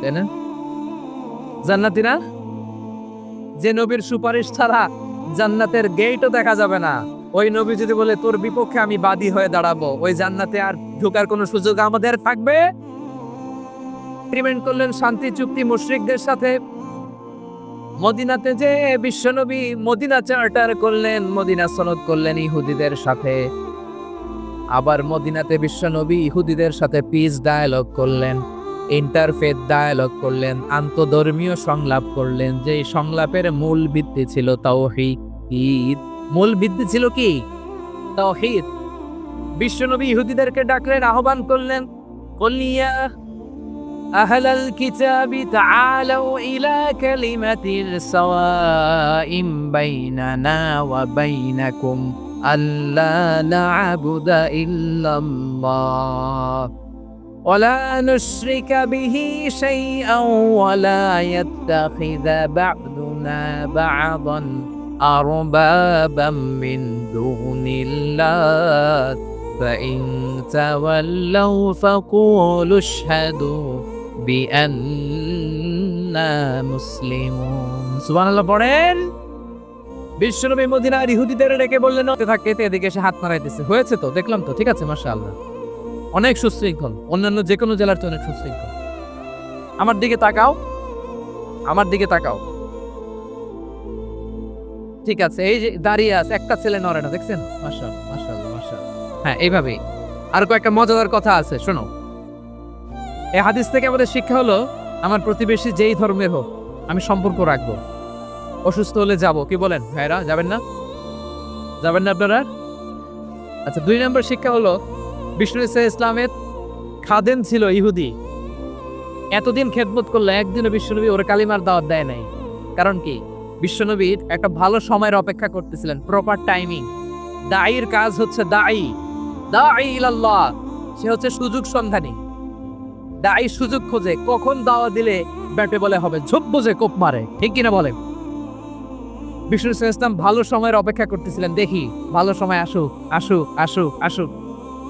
তাই না? জান্নাতি না? যে নবীর সুপারিশ ছাড়া জান্নাতের গেটও দেখা যাবে না। ওই নবী যদি বলে, তোর বিপক্ষে আমি বাদী হয়ে দাঁড়াবো, ওই জান্নাতে আর ঢোকার কোনো সুযোগ আমাদের থাকবে? এগ্রিমেন্ট করলেন শান্তি, চুক্তি, মুশরিকদের সাথে। মদিনাতে যে বিশ্বনবী মদিনা চার্টার করলেন, মদিনা সনদ করলেন ইহুদিদের সাথে। আবার মদিনাতে বিশ্বনবী ইহুদিদের সাথে পিস ডায়ালগ করলেন। ইন্টারফেথ ডায়ালগ করলেন আন্তধর্মীয় সংলাপ করলেন যে সংলাপের মূল ভিত্তি ছিল তাওহীদ মূল ভিত্তি ছিল কি তাওহীদ বিশ্বনবী ইহুদিদেরকে ডাকলেন আহ্বান করলেন কলিয়া أهل الكتاب تعالوا إلى كلمة سواء بيننا وبينكم ألا نعبد إلا الله ولا نشرك به شيئا ولا يتخذ بعضنا بعضا أربابا من دون الله فإن تولوا فقولوا اشهدوا بأننا مسلمون سبحان الله পড়েন বিশ্বনবী মদিনার ইহুদিদের ডেকে বললেন "ওতে থাকে তে এদিকে এসে হাত নাড়াইতেছে হয়েছে তো দেখলাম তো ঠিক আছে মাশাআল্লাহ অনেক সুশৃঙ্খল। অন্যান্য যে কোনো জেলার চেয়ে অনেক সুশৃঙ্খল। আমার দিকে তাকাও। আমার দিকে তাকাও। ঠিক আছে, এই যে দাঁড়িয়ে আছে, একটা ছেলে নড়ে না, দেখছেন? মাশাআল্লাহ মাশাআল্লাহ মাশাআল্লাহ হ্যাঁ এইভাবেই। আর কয়েকটা মজাদার কথা আছে, শোনো। এই হাদিস থেকে আমাদের শিক্ষা হলো, আমার প্রতিবেশী যেই ধর্মের হোক, আমি সম্পর্ক রাখব। অসুস্থ হলে যাব। কি বলেন? ভাইরা, যাবেন না? যাবেন না আপনারা? আচ্ছা দুই নম্বর শিক্ষা হলো বিষ্ণু ইসা ইসলামের খাদেন ছিল ইহুদি। এতদিন খেদমত করলে একদিনও বিশ্বনবী ওর কালিমার দাওয়াত দেয় নাই। কারণ কি? বিশ্বনবীর একটা ভালো সময়ের অপেক্ষা করতেছিলেন প্রপার টাইমিং দায়ীর কাজ হচ্ছে দায়ী দায়ী ইলাল্লাহ, সে হচ্ছে সুযোগ সন্ধানী। দায়ী সুযোগ খোঁজে কখন দাওয়া দিলে ব্যাটে বলে হবে, ঝোপ বোঝে কোপ মারে, ঠিক কিনা বলে বিষ্ণু ইসলাম ভালো সময়ের অপেক্ষা করতেছিলেন, দেখি, ভালো সময় আসুক আসুক আসুক আসুক।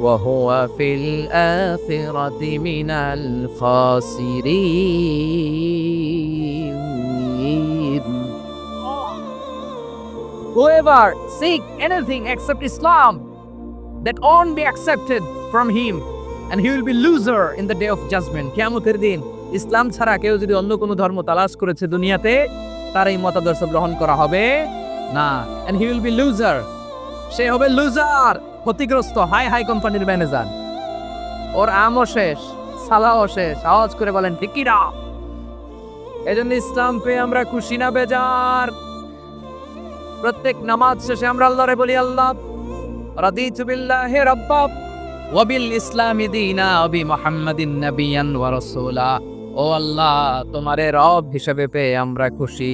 وهو في الآخرة من الخاسرين Whoever seek anything except Islam, that won't be accepted from him, and he will be loser in the day of judgment. কিয়ামতের দিন ইসলাম ছাড়া কেউ যদি অন্য কোনো ধর্ম তালাশ করেছে দুনিয়াতে তার এই মতাদর্শ গ্রহণ করা হবে না and he will be loser সে হবে লুজার, ক্ষতিগ্রস্ত, হাই হাই কোম্পানির ম্যানেজার। ওর আমও শেষ, সালাও শেষ, আওয়াজ করে বলেন, ঠিক কি না এজন্য ইসলাম পেয়ে আমরা খুশি না, বেজার। প্রত্যেক নামাজ শেষে আমরা আল্লাহরে বলি, আল্লাহ, রাদিতু বিল্লাহি রাব্বা ওয়া বিল ইসলামি দীনা বি মুহাম্মাদিন নাবিয়ান ওয়া রাসূলা। ও আল্লাহ, তোমারে রব হিসেবে পেয়ে আমরা খুশি।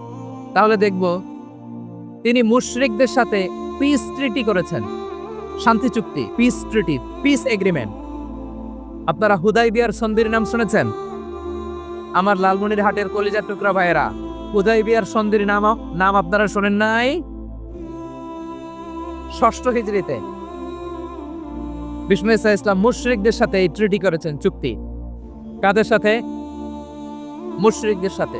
তাহলে দেখব তিনি মুশরিকদের সাথে পিস ট্রিটি করেছেন। শান্তি চুক্তি পিস ট্রিটি পিস এগ্রিমেন্ট আপনারা হুদাই বিয়ার সন্ধির নাম শুনেছেন? আমার লালমনির হাটের কলিজার টুকরা ভাইয়েরা, হুদাই বিয়ার সন্ধির নাম নাম আপনারা শোনেন নাই? ষষ্ঠ হিজড়িতে বিষ্ণু ইসা ইসলাম মুশরিকদের সাথে এই ট্রিটি করেছেন চুক্তি। কাদের সাথে? মুশরিকদের সাথে।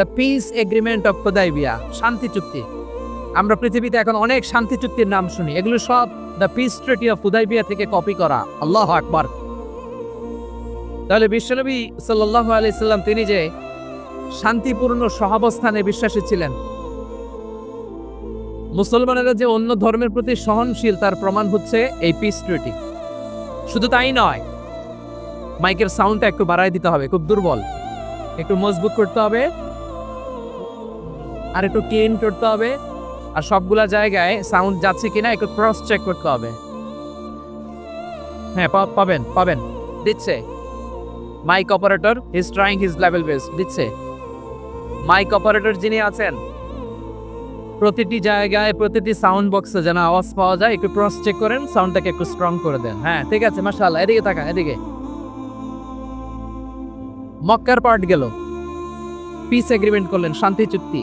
the peace agreement of Hudaybiyyah শান্তি চুক্তি। আমরা পৃথিবীতে এখন অনেক শান্তি চুক্তির নাম শুনি। এগুলো সব the peace treaty of Hudaybiyyah থেকে কপি করা। আল্লাহ আকবার। তাহলে বিশ্বনবী সাল্লাহ আলি সাল্লাম তিনি যে শান্তিপূর্ণ সহাবস্থানে বিশ্বাসী ছিলেন। মুসলমানেরা যে অন্য ধর্মের প্রতি সহনশীল, তার প্রমাণ হচ্ছে এই পিস ট্রিটি শুধু তাই নয়, মাইকের সাউন্ডটা একটু বাড়ায় দিতে হবে, খুব দুর্বল। একটু মজবুত করতে হবে। আর একটু ক্লিন করতে হবে। আর সবগুলা জায়গায় সাউন্ড যাচ্ছে কিনা একটু ক্রস চেক করতে হবে। হ্যাঁ পাবেন পাবেন। দিচ্ছে। Mic operator his trying his level best দিচ্ছে। মাইক অপারেটর যিনি আছেন, প্রতিটি জায়গায় প্রতিটি সাউন্ড বক্সে যেন আওয়াজ পাওয়া যায়, একটু ক্রস চেক করেন সাউন্ডটাকে একটু স্ট্রং করে দেন। হ্যাঁ ঠিক আছে, মাশাআল্লাহ, এদিকে তাকান, এদিকে। মক্কার পার্ট গেল। পিস এগ্রিমেন্ট করলেন, শান্তি চুক্তি।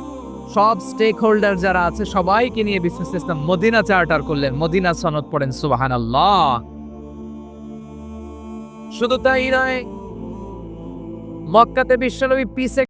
সব স্টেক হোল্ডার যারা আছে, সবাইকে নিয়ে বিজনেস ইসলাম মদিনা চার্টার করলেন। মদিনা সনদ পড়েন সুবাহান আল্লাহ শুধু তাই নয়, মক্কাতে বিশ্বনবী পিসে